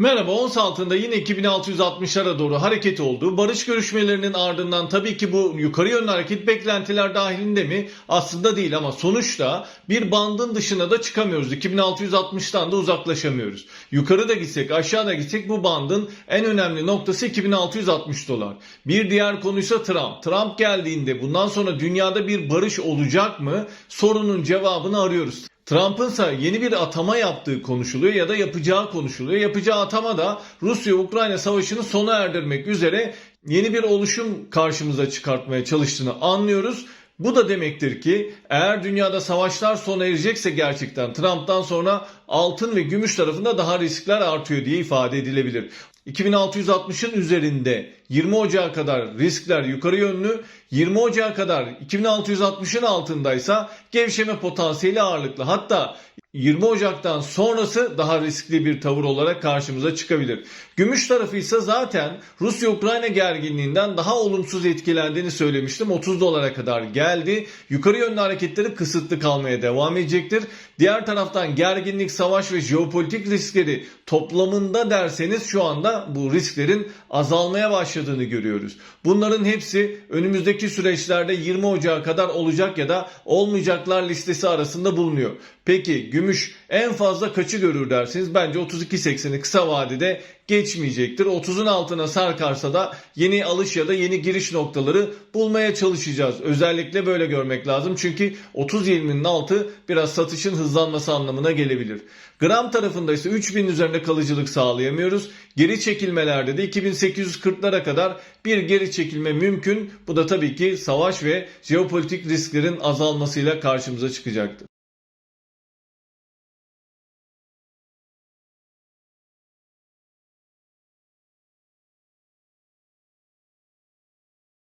Merhaba ons altında yine 2660'lara doğru hareket oldu. Barış görüşmelerinin ardından tabii ki bu yukarı yönlü hareket beklentiler dahilinde mi? Aslında değil ama sonuçta bir bandın dışına da çıkamıyoruz. 2660'tan da uzaklaşamıyoruz. Yukarı da gitsek aşağı da gitsek bu bandın en önemli noktası 2660 dolar. Bir diğer konuysa Trump. Trump geldiğinde bundan sonra dünyada bir barış olacak mı? Sorunun cevabını arıyoruz. Trump'ın ise yeni bir atama yaptığı konuşuluyor ya da yapacağı konuşuluyor. Yapacağı atama da Rusya-Ukrayna savaşını sona erdirmek üzere yeni bir oluşum karşımıza çıkartmaya çalıştığını anlıyoruz. Bu da demektir ki eğer dünyada savaşlar sona erecekse gerçekten Trump'tan sonra altın ve gümüş tarafında daha riskler artıyor diye ifade edilebilir. 2660'ın üzerinde 20 Ocağı kadar riskler yukarı yönlü, 20 Ocağı kadar 2660'ın altındaysa gevşeme potansiyeli ağırlıklı. Hatta 20 Ocak'tan sonrası daha riskli bir tavır olarak karşımıza çıkabilir. Gümüş tarafı ise zaten Rusya-Ukrayna gerginliğinden daha olumsuz etkilendiğini söylemiştim. 30 dolara kadar geldi. Yukarı yönlü hareketleri kısıtlı kalmaya devam edecektir. Diğer taraftan gerginlik, savaş ve jeopolitik riskleri toplamında derseniz şu anda bu risklerin azalmaya başladığını görüyoruz. Bunların hepsi önümüzdeki süreçlerde 20 Ocağı kadar olacak ya da olmayacaklar listesi arasında bulunuyor. Peki gümüş en fazla kaçı görür dersiniz? Bence 32.80'i kısa vadede geçmeyecektir. 30'un altına sarkarsa da yeni alış ya da yeni giriş noktaları bulmaya çalışacağız. Özellikle böyle görmek lazım. Çünkü 30.20'nin altı biraz satışın hızlanması anlamına gelebilir. Gram tarafında ise 3000 üzerinde kalıcılık sağlayamıyoruz. Geri çekilmelerde de 2840'lara kadar bir geri çekilme mümkün. Bu da tabii ki savaş ve jeopolitik risklerin azalmasıyla karşımıza çıkacaktır.